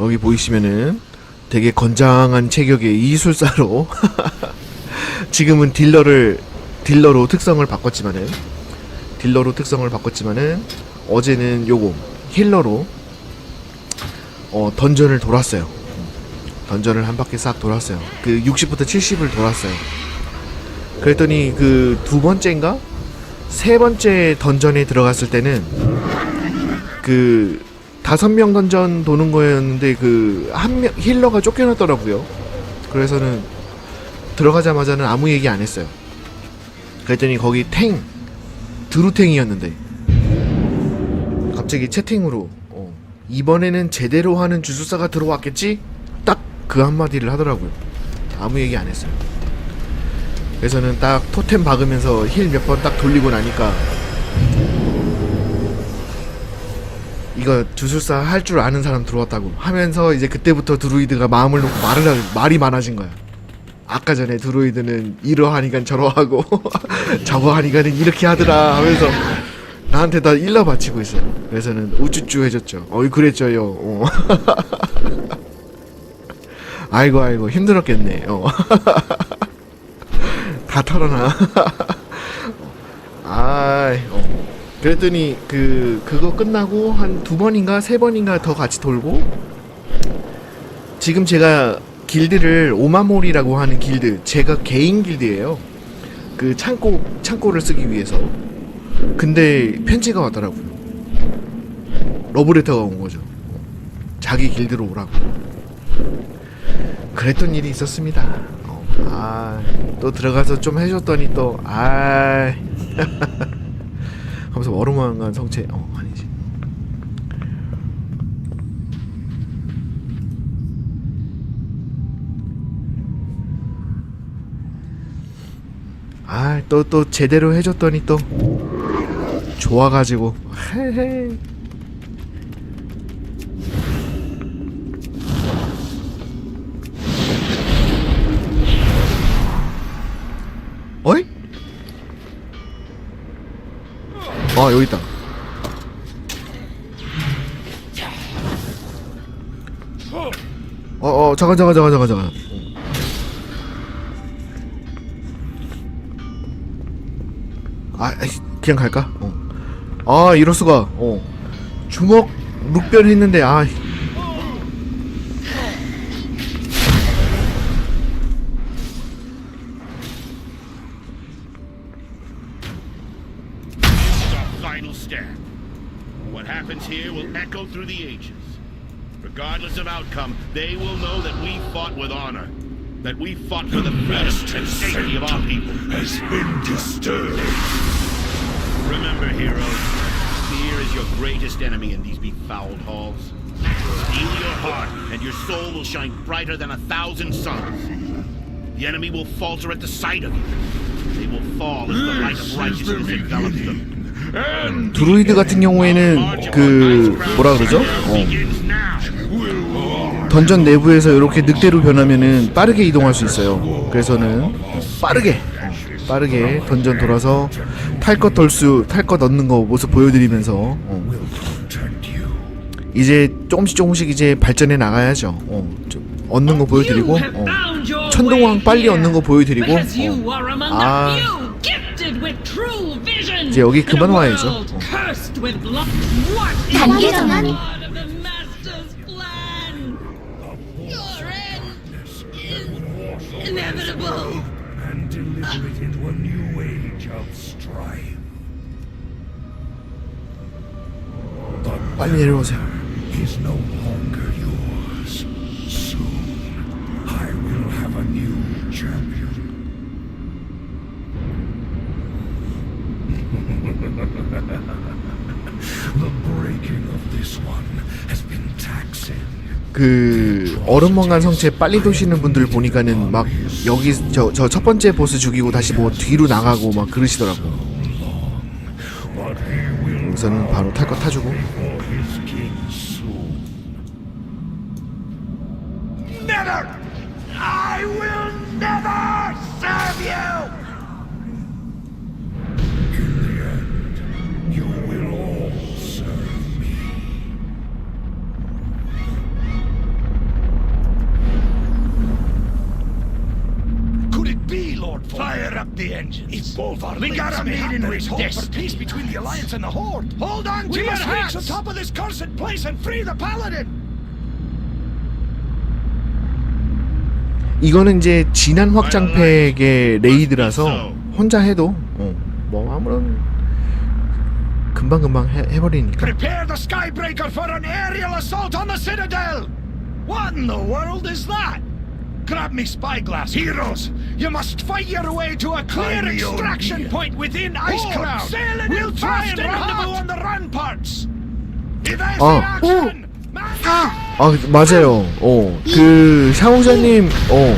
여기 보이시면은 되게 건장한 체격의 이술사로 지금은 딜러를 딜러로 특성을 바꿨지만은 딜러로 특성을 바꿨지만은 어제는 요거 힐러로 어 던전을 돌았어요. 던전을 한 바퀴 싹 돌았어요. 그 60부터 70을 돌았어요. 그랬더니 그 두 번째인가 세 번째 던전에 들어갔을 때는 그 다섯 명 던전 도는 거였는데 그 한 명 힐러가 쫓겨났더라고요. 그래서는 들어가자마자는 아무 얘기 안 했어요. 그랬더니 거기 탱 드루탱이었는데 갑자기 채팅으로 어, 이번에는 제대로 하는 주술사가 들어왔겠지? 딱 그 한마디를 하더라고요. 아무 얘기 안 했어요. 그래서는 딱 토템 박으면서 힐 몇 번 딱 돌리고 나니까 이거 주술사 할 줄 아는 사람 들어왔다고 하면서 이제 그때부터 드루이드가 마음을 놓고 말을 하, 말이 많아진 거야. 아까 전에 드루이드는 이러하니까 저러하고 저거 하니까는 이렇게 하더라 하면서 나한테 다 일러 바치고 있어요. 그래서는 우쭈쭈 해줬죠. 어이 그랬죠요. 어. 아이고 아이고 힘들었겠네. 어. 다 털어놔. 아, 어. 그랬더니 그 그거 끝나고 한 두 번인가 세 번인가 더 같이 돌고 지금 제가 길드를 오마몰이라고 하는 길드 제가 개인 길드예요. 그 창고 창고를 쓰기 위해서. 근데 편지가 왔더라고요. 러브레터가 온 거죠. 자기 길드로 오라고. 그랬던 일이 있었습니다. 어, 아, 또 들어가서 좀 해줬더니 또, 아, 하면서 어루만한 성체, 어, 아니지. 아, 또, 또 제대로 해줬더니 또, 좋아가지고, 헤헤. 어이? 아 여기 있다. 어, 어, 잠깐, 잠깐, 잠깐, 잠깐, 잠깐. 아, 그냥 갈까? 어. 아, 이럴 수가. 어. 주먹 룩변 했는데, 아. Final stand. What happens here will echo through the ages. Regardless of outcome, they will know that we fought with honor. That we fought for the freedom and safety of our people. has been disturbed. Remember, heroes, fear is your greatest enemy in these befouled halls. Steel your heart, and your soul will shine brighter than a thousand suns. The enemy will falter at the sight of you. They will fall as the light of righteousness envelops them. 드루이드 같은 경우에는 그 뭐라 그러죠? 어. 던전 내부에서 이렇게 늑대로 변하면은 빠르게 이동할 수 있어요. 그래서는 빠르게 빠르게 던전 돌아서 탈 것 덜수 탈 것 얻는 거 모습 보여드리면서 어. 이제 조금씩 조금씩 이제 발전해 나가야죠. 어. 좀 얻는 거 보여드리고 어. 천둥왕 빨리 얻는 거 보여드리고 어. 아. 이제 여기 그만 와야죠. 단계 전환. 빨리 내려오세요. 그 얼음멍한 성체 빨리 도시는 분들 보니까는 막 여기 저 저 첫 번째 보스 죽이고 다시 뭐 뒤로 나가고 막 그러시더라고. 여기서는 바로 탈 거 타주고. Vengeance. If Bolvar we got a meeting with hope for peace between the Alliance and the Horde. Hold on to We your must reach the hats! top of this cursed place and free the Paladin. 이거는 이제 진한 확장팩의 레이드라서 혼자 해도 어, 뭐 아무런 금방 금방 해, 해버리니까. Prepare the Skybreaker for an aerial assault on the Citadel! What in the world is that? Grab me spyglass, heroes! You must fight your way to a clear extraction point within Icecrown! sailing We'll in try fast and rendezvous on the ramparts! Evasive Oh. action! Man- 아 맞아요. 어 그 샤오자님 어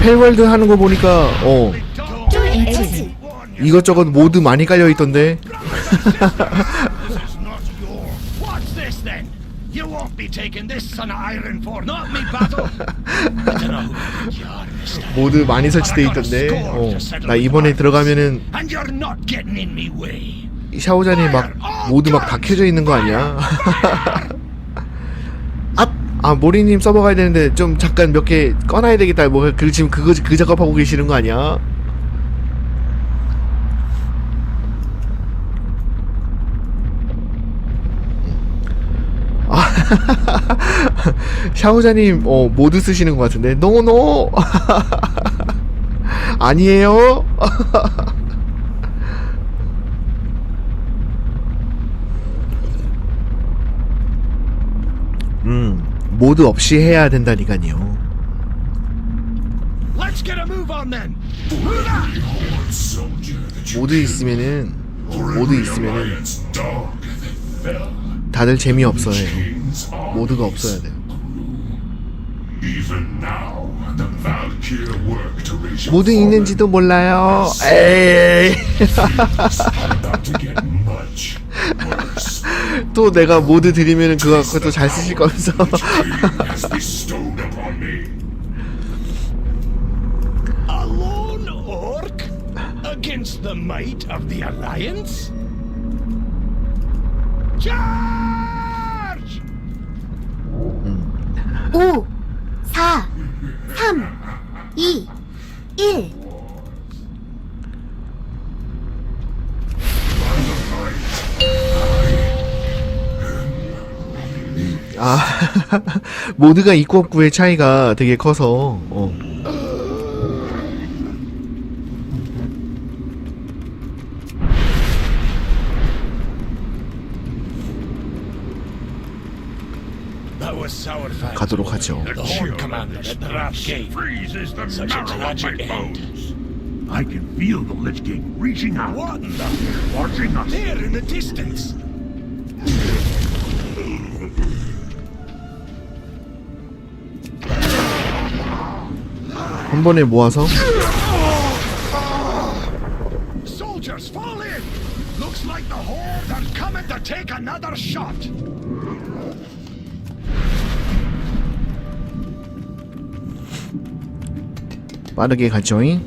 펠월드 하는 거 보니까 어 이것저것 모드 많이 깔려 있던데. Taking this son of iron for not me battle. I dunno who you are, mister. 모드 많이 설치돼 있던데. 어 나 이번에 들어가면은 And you're not getting in me way. 샤오자님 막 모드 막 다 켜져 있는 거 아니야? 아, 아 모리님 서버 가야 되는데 좀 잠깐 몇 개 꺼놔야 되겠다. 뭐 그 지금 그거 그 작업하고 계시는 거 아니야? 아, 샤오자님 어 모드 쓰시는 것 같은데. 노노! 아니에요? 음 모드 없이 해야 된다니까요. 모드 있으면은 모드 있으면은 다들 재미 없어요. 모드가 없어야 돼요. 모드 있는지도 몰라요. 에이. 또 내가 모드 드리면은 그거 그것도 잘 쓰실 거면서. against the might of the Alliance? Charge! 5, 4, 3, 2, 1. 아 모드가 있고 없고의 차이가 되게 커서. 어. 가도록 하죠. I can feel the Lich King reaching out, What in the... watching us. There in the distance. 한 번에 모아서 Soldiers, fall in! Looks like the Horde are coming to take another shot. 빠르게 가죠잉.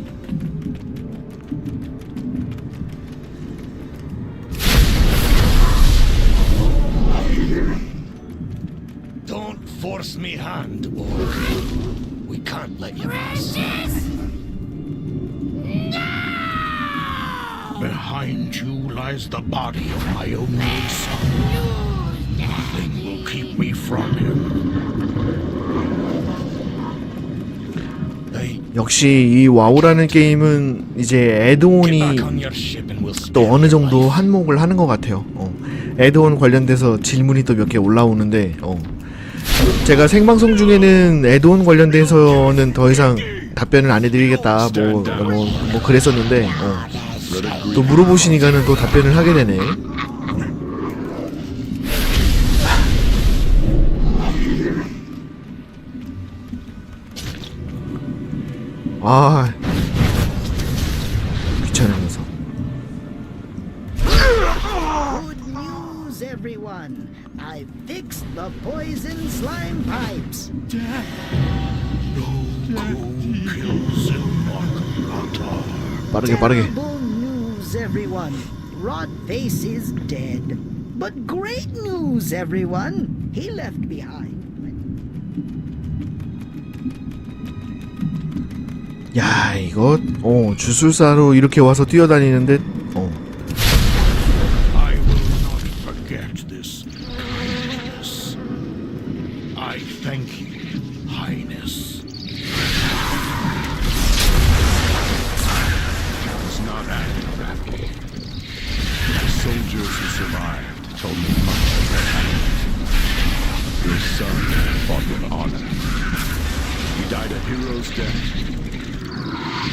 Don't force me hand, Orc. We can't let you pass. Behind you lies the body of my only son. Nothing will keep me from him. 역시 이 와우라는 게임은 이제 we'll 또 어느 정도. 한몫을 하는 것 같아요. 어. 애드온 관련돼서 질문이 또 몇 개 올라오는데 어. 제가 생방송 중에는 애드온 관련돼서는 더 이상 답변을 안 해드리겠다 뭐뭐 뭐 그랬었는데 어. 또 물어보시니까는 또 답변을 하게 되네. 아 귀찮은 녀석. Good news, everyone. I fixed the poison slime pipes. 빠르게 빠르게. Terrible news, everyone. Rotface is dead. But great news, everyone. He left behind. 야 이거 어 주술사로 이렇게 와서 뛰어다니는데 어. Your son fought with honor. He died a hero's death. Deserved a hero's burial.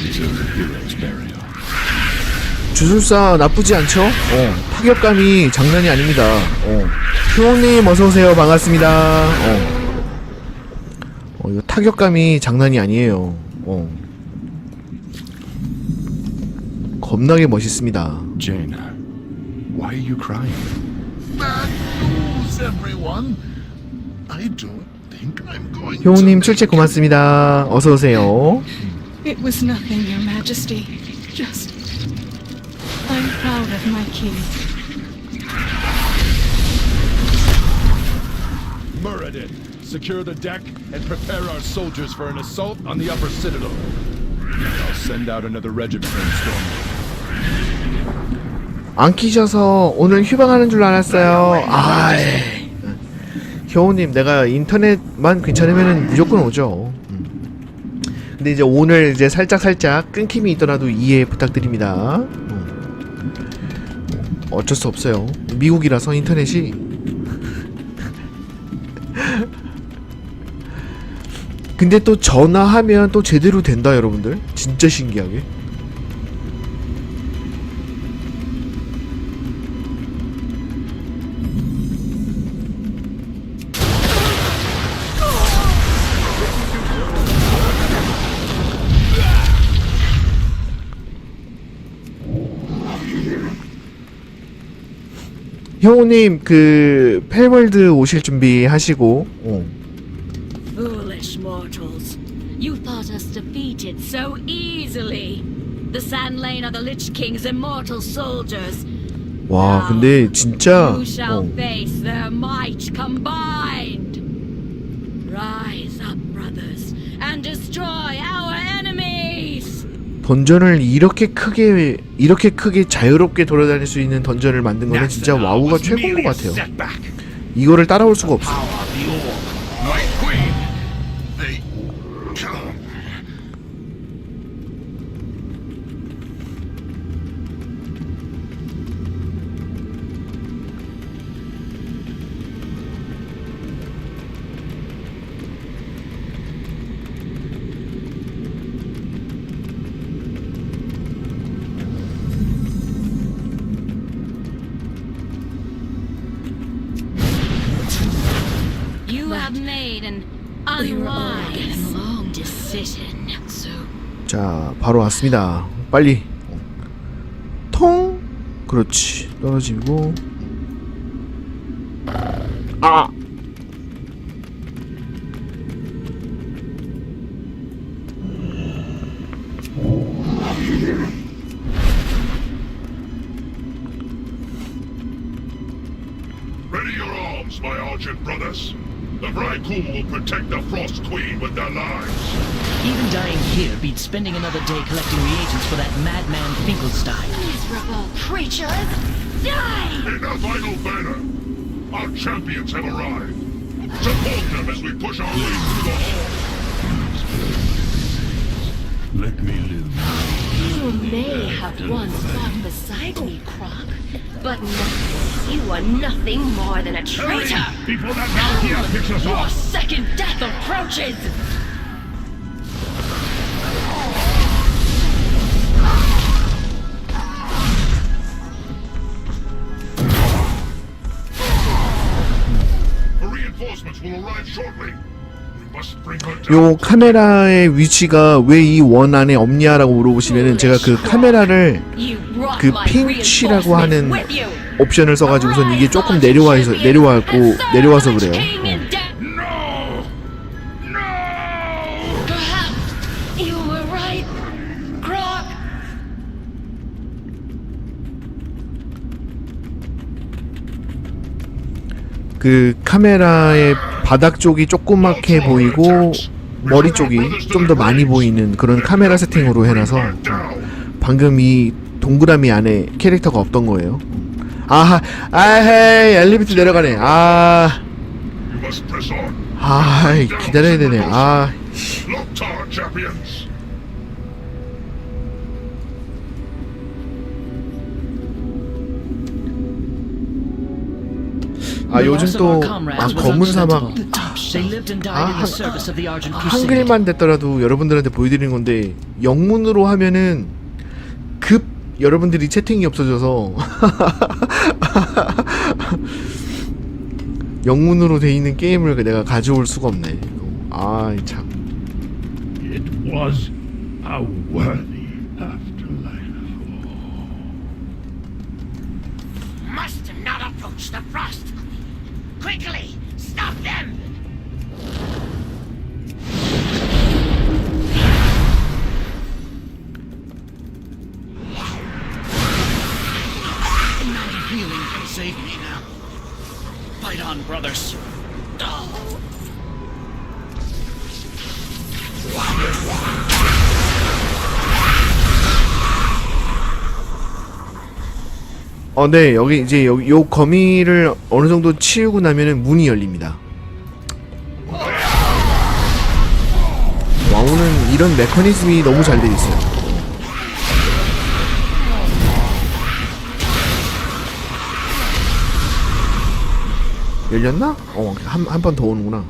주술사 나쁘지 않죠? 어 타격감이 장난이 아닙니다. 어 효님 어서 오세요 반갑습니다. 어. 어 이거 타격감이 장난이 아니에요. 어 겁나게 멋있습니다. Jaina, why are you crying? Bad news, everyone. I don't think I'm going 효님 출첵 고맙습니다. 어서 오세요. It was nothing, Your Majesty. Just. I'm proud of my king. Muradin, secure the deck and prepare our soldiers for an assault on the upper citadel. I'll send out another regiment and storm. 안 끼셔서 오늘 휴방하는 줄 알았어요. 아, 효우님, 내가 인터넷만 괜찮으면 무조건 오죠. 음. 근데 이제 오늘 이제 살짝 살짝 끊김이 있더라도 이해 부탁드립니다. 음. 어쩔 수 없어요. 미국이라서 인터넷이. 근데 또 전화하면 또 제대로 된다, 여러분들. 진짜 신기하게. 형우님 그 펠월드 오실 준비 하시고 어. Foolish mortals. You thought us defeated so easily. The Sand Lane are the Lich King's immortal soldiers. 와 근데 진짜 You shall 어. face their might combined. Rise up, brothers, and destroy our. 던전을 이렇게 크게 이렇게 크게 자유롭게 돌아다닐 수 있는 던전을 만든 거는 진짜 와우가 최고인 것 같아요. 이거를 따라올 수가 없어. Have made an unwise decision. So 자 바로 왔습니다. 빨리 어. 통 그렇지 떨어지고 아 with their lives. Even dying here beats spending another day collecting reagents for that madman Finkelstein. miserable creatures, die! In our final banner, our champions have arrived. Support them as we push our way through the hall. Let me live. You may have once fought beside me, Croc, but now you are nothing more than a traitor. Before that picks us Your off! second death approaches! The reinforcements will arrive shortly. 요 카메라의 위치가 왜 이 원 안에 없냐라고 물어보시면은 제가 그 카메라를 그 my 핑치라고 하는. 옵션을 써가지고선 이게 조금 내려와 있어 내려와고 내려와서 그래요. 어. 그 카메라의 바닥 쪽이 조그맣게 보이고 머리 쪽이 좀 더 많이 보이는 그런 카메라 세팅으로 해놔서 방금 이 동그라미 안에 캐릭터가 없던 거예요. 아하, 아헤이 엘리베이터 내려가네. 아. 아, 기다려야 되네. 아, 아 The 요즘 또 아 검은 사막 아, 한- the the. 한글만 됐더라도 여러분들한테 보여드리는 건데 영문으로 하면은 급 여러분들이 채팅이 없어져서 영문으로 돼 있는 게임을 내가 가져올 수가 없네. 아 참. It was Quickly, stop them! 어, 네 여기 이제 요, 요 거미를 어느 정도 치우고 나면은 문이 열립니다. 와우는 이런 메커니즘이 너무 잘돼 있어요. 열렸나? 어, 한 한 번 더 오는구나.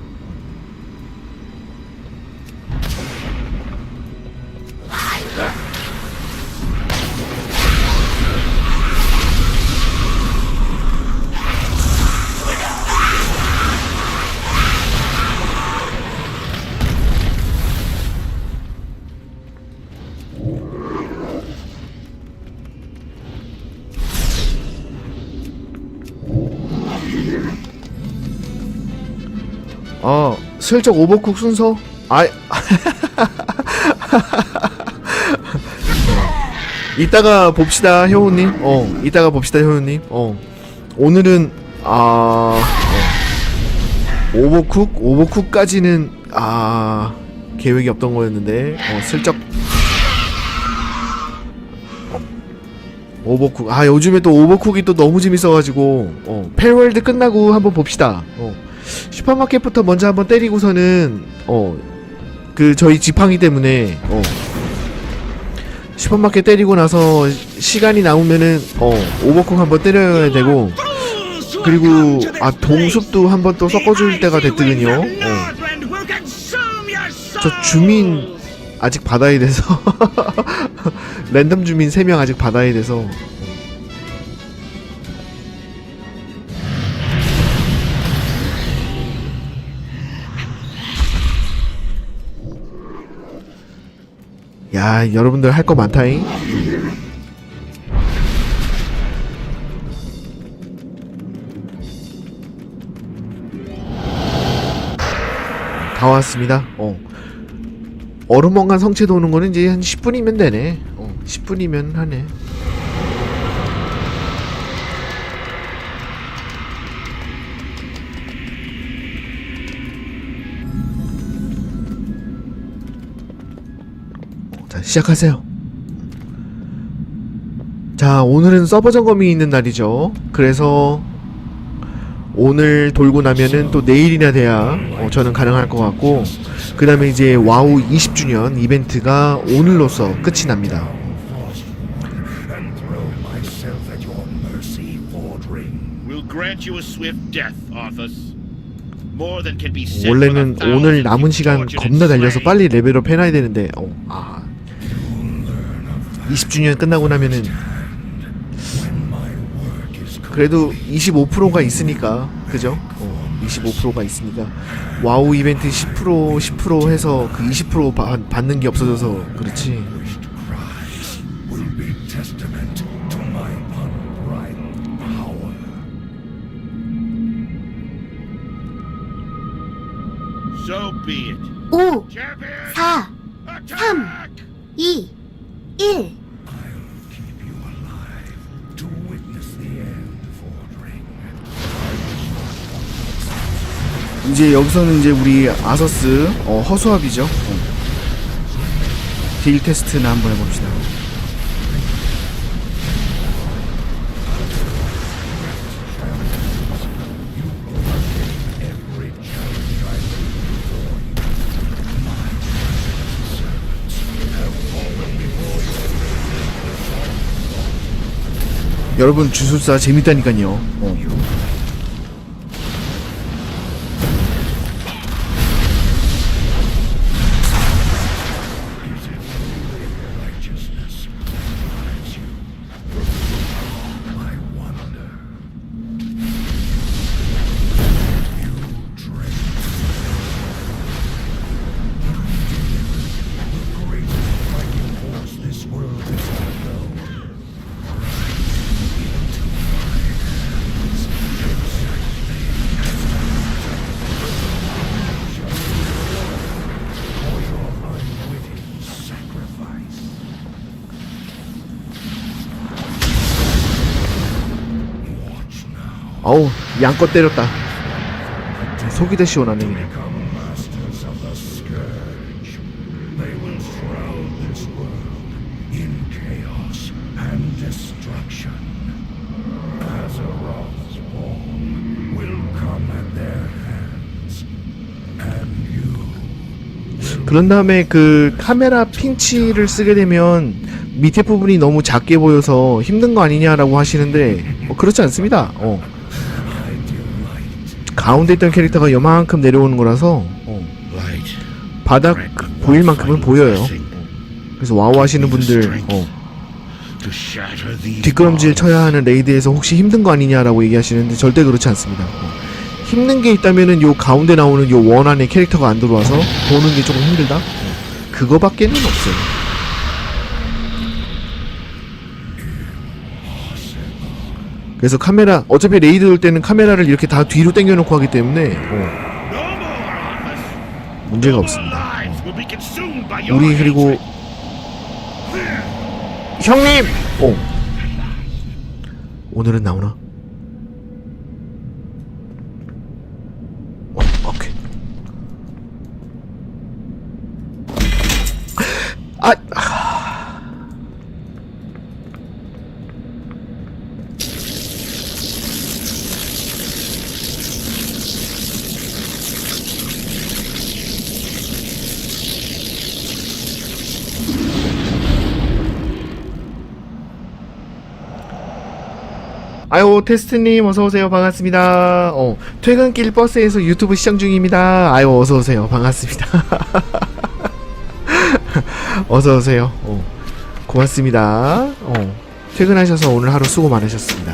슬쩍 오버쿡 순서? 아, 이따가 봅시다, 효우님. 어, 이따가 봅시다, 효우님. 어, 오늘은 아, 어, 오버쿡, 오버쿡까지는 아 계획이 없던 거였는데, 어, 슬쩍 오버쿡. 아, 요즘에 또 오버쿡이 또 너무 재밌어가지고, 어, 펠월드 끝나고 한번 봅시다. 어. 슈퍼마켓부터 먼저 한번 때리고서는 어 그 저희 지팡이 때문에 어 슈퍼마켓 때리고 나서 시간이 나오면은 어 오버쿡 한번 때려야 되고 그리고 아 동숲도 한번 또 섞어줄 때가 됐거든요. 어. 저 주민 아직 받아야 돼서 랜덤 주민 3명 아직 받아야 돼서 야 여러분들 할 거 많다잉. 다 왔습니다. 어. 얼음멍간 성체 도는 거는 이제 한 10분이면 되네. 어 10분이면 하네 시작하세요. 자 오늘은 서버 점검이 있는 날이죠. 그래서 오늘 돌고 나면은 또 내일이나 돼야 어, 저는 가능할 것 같고 그 다음에 이제 와우 20주년 이벤트가 오늘로서 끝이 납니다. 원래는 오늘 남은 시간 겁나 달려서. 빨리 레벨업 해놔야 되는데 어, 아 20주년 끝나고 나면은 그래도 25%가 있으니까 그죠? 어, 25%가 있으니까 와우 이벤트 10% 10% 해서 그 20% 받, 받는 게 없어져서 그렇지 So be it. 5, Champions, 이제 여기서는 이제 우리 아서스 어, 허수아비죠. 어. 딜 테스트나 한번 해봅시다. 여러분 주술사 재밌다니까요. 어. 어우 양껏 때렸다. 속이 다 시원하네 그냥. 그런 다음에 그 카메라 핀치를 쓰게 되면 밑에 부분이 너무 작게 보여서 힘든 거 아니냐라고 하시는데 어, 그렇지 않습니다. 어. 가운데 있던 캐릭터가 요만큼 내려오는 거라서 어. 바닥 보일 만큼은 보여요. 그래서 와우 하시는 분들 어, 뒷걸음질 쳐야 하는 레이드에서 혹시 힘든 거 아니냐라고 얘기하시는데 절대 그렇지 않습니다. 어. 힘든 게 있다면은 요 가운데 나오는 요 원 안에 캐릭터가 안 들어와서 보는 게 조금 힘들다. 어. 그거밖에는 없어요. 그래서 카메라 어차피 레이드 올 때는 카메라를 이렇게 다 뒤로 당겨놓고 하기 때문에 어. 문제가 없습니다. your 우리 그리고. 형님! 어. 오늘은 나오나? 어, 오케이. 아, 아. 테스트님 어서 오세요 반갑습니다. 어 퇴근길 버스에서 유튜브 시청 중입니다. 아유 어서 오세요 반갑습니다. 어서 오세요. 어, 고맙습니다. 어 퇴근하셔서 오늘 하루 수고 많으셨습니다.